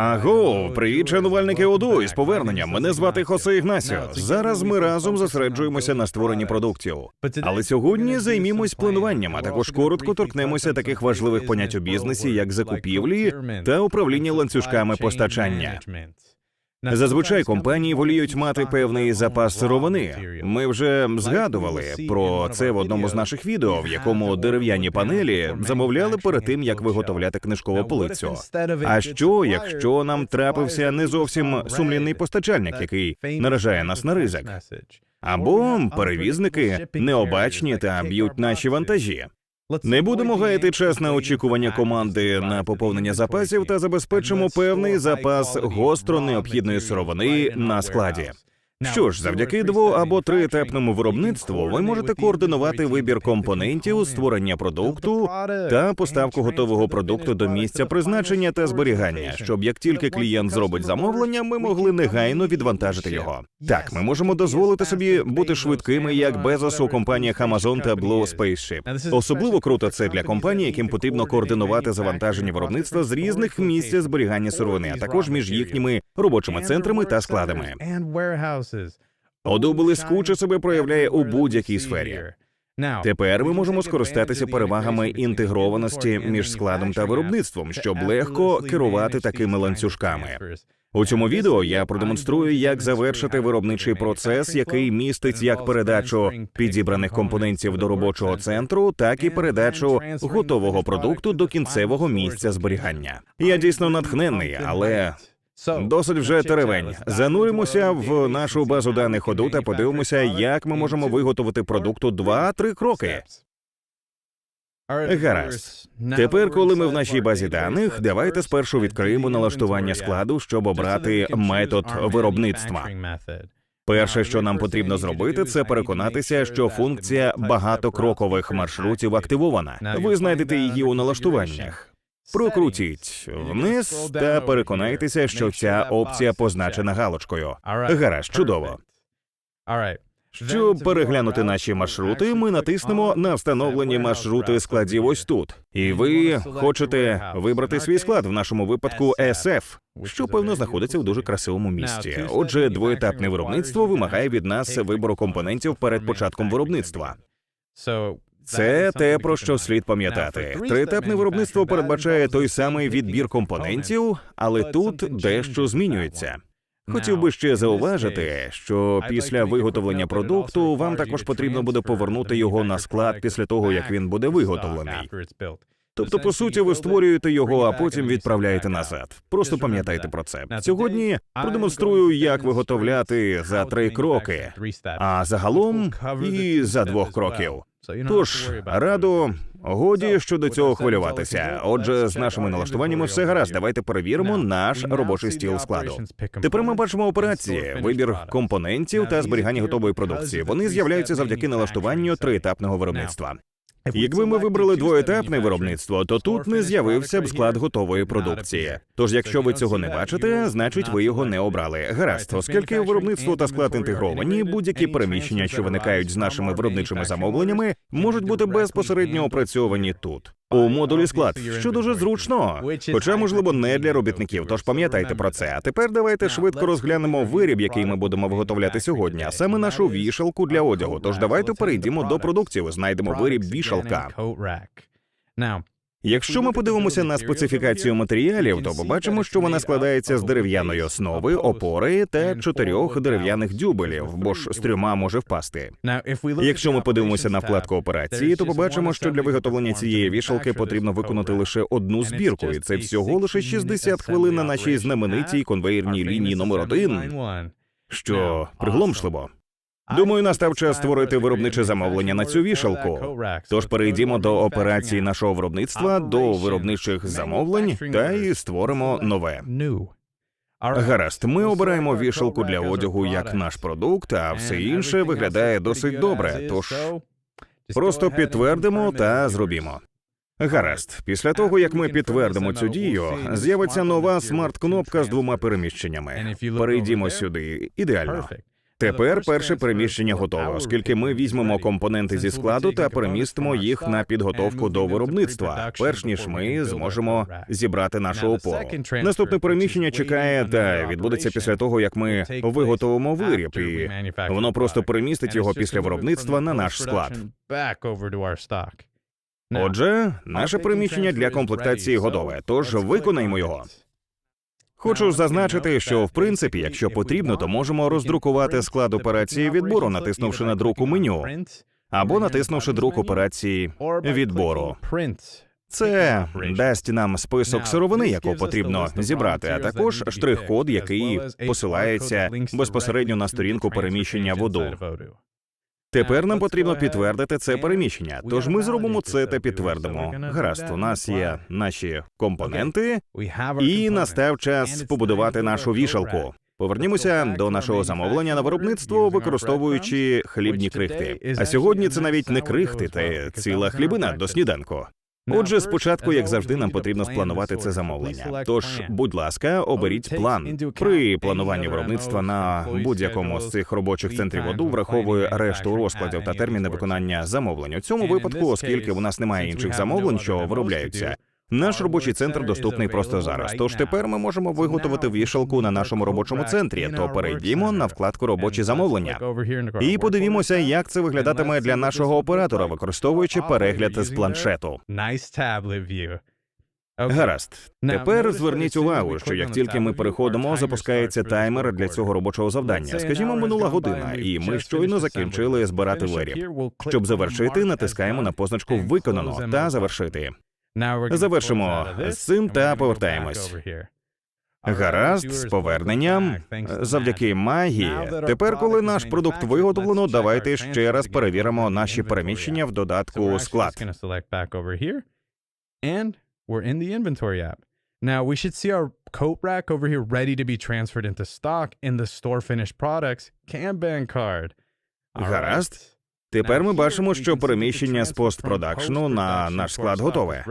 Аго, привіт, шанувальники ОДУ, із поверненням. Мене звати Хосе Ігнасіо. Зараз ми разом зосереджуємося на створенні продуктів. Але сьогодні займімось плануванням, а також коротко торкнемося таких важливих понять у бізнесі, як закупівлі та управління ланцюжками постачання. Зазвичай компанії воліють мати певний запас сировини. Ми вже згадували про це в одному з наших відео, в якому дерев'яні панелі замовляли перед тим, як виготовляти книжкову полицю. А що, якщо нам трапився не зовсім сумлінний постачальник, який наражає нас на ризик? Або перевізники необачні та б'ють наші вантажі. Не будемо гаяти час на очікування команди на поповнення запасів та забезпечимо певний запас гостро необхідної сировини на складі. Що ж, завдяки дво або триетапному виробництву ви можете координувати вибір компонентів, створення продукту та поставку готового продукту до місця призначення та зберігання, щоб як тільки клієнт зробить замовлення, ми могли негайно відвантажити його. Так, ми можемо дозволити собі бути швидкими, як Безос у компаніях Amazon та Blue Spaceship. Особливо круто це для компаній, яким потрібно координувати завантаження виробництва з різних місць зберігання сировини, а також між їхніми робочими центрами та складами. Оду блискуче себе проявляє у будь-якій сфері. Тепер ми можемо скористатися перевагами інтегрованості між складом та виробництвом, щоб легко керувати такими ланцюжками. У цьому відео я продемонструю, як завершити виробничий процес, який містить як передачу підібраних компонентів до робочого центру, так і передачу готового продукту до кінцевого місця зберігання. Я дійсно натхнений, але Досить вже теревень. Зануримося в нашу базу даних ходу та подивимося, як ми можемо виготовити продукту два-три кроки. Гаразд. Тепер, коли ми в нашій базі даних, давайте спершу відкриємо налаштування складу, щоб обрати метод виробництва. Перше, що нам потрібно зробити, це переконатися, що функція багатокрокових маршрутів активована. Ви знайдете її у налаштуваннях. Прокрутіть вниз та переконайтеся, що ця опція позначена галочкою. Гаразд, чудово. Щоб переглянути наші маршрути, ми натиснемо на встановлені маршрути складів ось тут. І ви хочете вибрати свій склад в нашому випадку SF, що певно знаходиться в дуже красивому місці. Отже, двоетапне виробництво вимагає від нас вибору компонентів перед початком виробництва. Це те, про що слід пам'ятати. Триетапне виробництво передбачає той самий відбір компонентів, але тут дещо змінюється. Хотів би ще зауважити, що після виготовлення продукту вам також потрібно буде повернути його на склад після того, як він буде виготовлений. Тобто, по суті, ви створюєте його, а потім відправляєте назад. Просто пам'ятайте про це. Сьогодні продемонструю, як виготовляти за три кроки, а загалом і за двох кроків. Тож радо годі щодо цього хвилюватися. Отже, з нашими налаштуваннями все гаразд. Давайте перевіримо наш робочий стіл складу. Тепер ми бачимо операції, вибір компонентів та зберігання готової продукції. Вони з'являються завдяки налаштуванню триетапного виробництва. Якби ми вибрали двоетапне виробництво, то тут не з'явився б склад готової продукції. Тож, якщо ви цього не бачите, значить ви його не обрали. Гаразд, оскільки виробництво та склад інтегровані, будь-які переміщення, що виникають з нашими виробничими замовленнями, можуть бути безпосередньо опрацьовані тут. У модулі склад, що дуже зручно, хоча, можливо, не для робітників. Тож пам'ятайте про це. А тепер давайте швидко розглянемо виріб, який ми будемо виготовляти сьогодні, а саме нашу вішалку для одягу. Тож давайте перейдімо до продуктів. Знайдемо виріб вішалка. Якщо ми подивимося на специфікацію матеріалів, то побачимо, що вона складається з дерев'яної основи, опори та чотирьох дерев'яних дюбелів, бо ж з трьома може впасти. Якщо ми подивимося на вкладку операції, то побачимо, що для виготовлення цієї вішалки потрібно виконати лише одну збірку, і це всього лише 60 хвилин на нашій знаменитій конвейерній лінії номер один, що пригломшливо. Думаю, настав час створити виробниче замовлення на цю вішалку. Тож перейдімо до операції нашого виробництва, до виробничих замовлень та і створимо нове. Гаразд, ми обираємо вішалку для одягу як наш продукт, а все інше виглядає досить добре. Тож просто підтвердимо та зробімо. Гаразд, після того як ми підтвердимо цю дію, з'явиться нова смарт-кнопка з двома переміщеннями. Перейдімо сюди. Ідеально. Тепер перше переміщення готове, оскільки ми візьмемо компоненти зі складу та перемістимо їх на підготовку до виробництва, перш ніж ми зможемо зібрати нашу опору. Наступне переміщення чекає та відбудеться після того, як ми виготовимо виріб, і воно просто перемістить його після виробництва на наш склад. Отже, наше приміщення для комплектації готове, тож виконаємо його. Хочу зазначити, що в принципі, якщо потрібно, то можемо роздрукувати склад операції відбору, натиснувши на друк у меню, або натиснувши друк операції відбору. Це дасть нам список сировини, яку потрібно зібрати, а також штрих-код, який посилається безпосередньо на сторінку переміщення воду. Тепер нам потрібно підтвердити це переміщення. Тож ми зробимо це та підтвердимо. Гаразд, у нас є наші компоненти, і настав час побудувати нашу вішалку. Повернімося до нашого замовлення на виробництво, використовуючи хлібні крихти. А сьогодні це навіть не крихти, та ціла хлібина до сніданку. Отже, спочатку, як завжди, нам потрібно спланувати це замовлення. Тож, будь ласка, оберіть план. При плануванні виробництва на будь-якому з цих робочих центрів воду враховує решту розкладів та терміни виконання замовлень. У цьому випадку, оскільки у нас немає інших замовлень, що виробляються. Наш робочий центр доступний просто зараз. Тож тепер ми можемо виготовити вішалку на нашому робочому центрі. То перейдімо на вкладку робочі замовлення. І подивімося, як це виглядатиме для нашого оператора, використовуючи перегляд з планшету. Гаразд. Тепер зверніть увагу, що як тільки ми переходимо, запускається таймер для цього робочого завдання. Скажімо, минула година, і ми щойно закінчили збирати виріб. Щоб завершити, натискаємо на позначку Виконано та завершити. Завершимо з цим та повертаємось. Гаразд, з поверненням. Завдяки магії. Тепер, коли наш продукт виготовлено, давайте ще раз перевіримо наші переміщення в додатку склад. And we're in the inventory app. Now we should see our coat rack over here ready to be transferred into stock in the store finished products Kanban card. Гаразд. Тепер ми бачимо, що переміщення з постпродакшну на наш склад готове.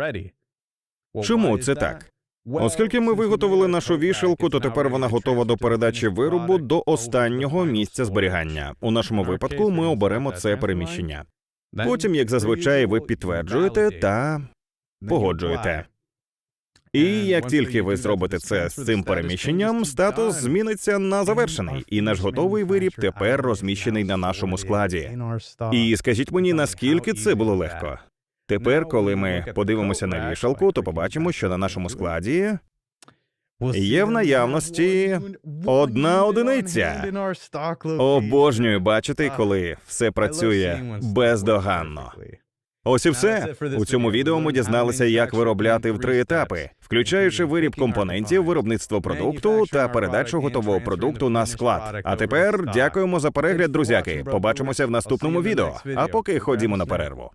Чому це так? Оскільки ми виготовили нашу вішалку, то тепер вона готова до передачі виробу до останнього місця зберігання. У нашому випадку ми оберемо це переміщення. Потім, як зазвичай, ви підтверджуєте та погоджуєте. І як тільки ви зробите це з цим переміщенням, статус зміниться на завершений, і наш готовий виріб тепер розміщений на нашому складі. І скажіть мені, наскільки це було легко. Тепер, коли ми подивимося на вішалку, то побачимо, що на нашому складі Є в наявності одна одиниця. обожнюю бачити, Ah, коли все працює бездоганно. Ось і все. У цьому відео ми дізналися, як виробляти в три етапи, включаючи виріб компонентів, виробництво продукту та передачу готового продукту на склад. А тепер дякуємо за перегляд, друзяки. Побачимося в наступному відео. А поки ходімо на перерву.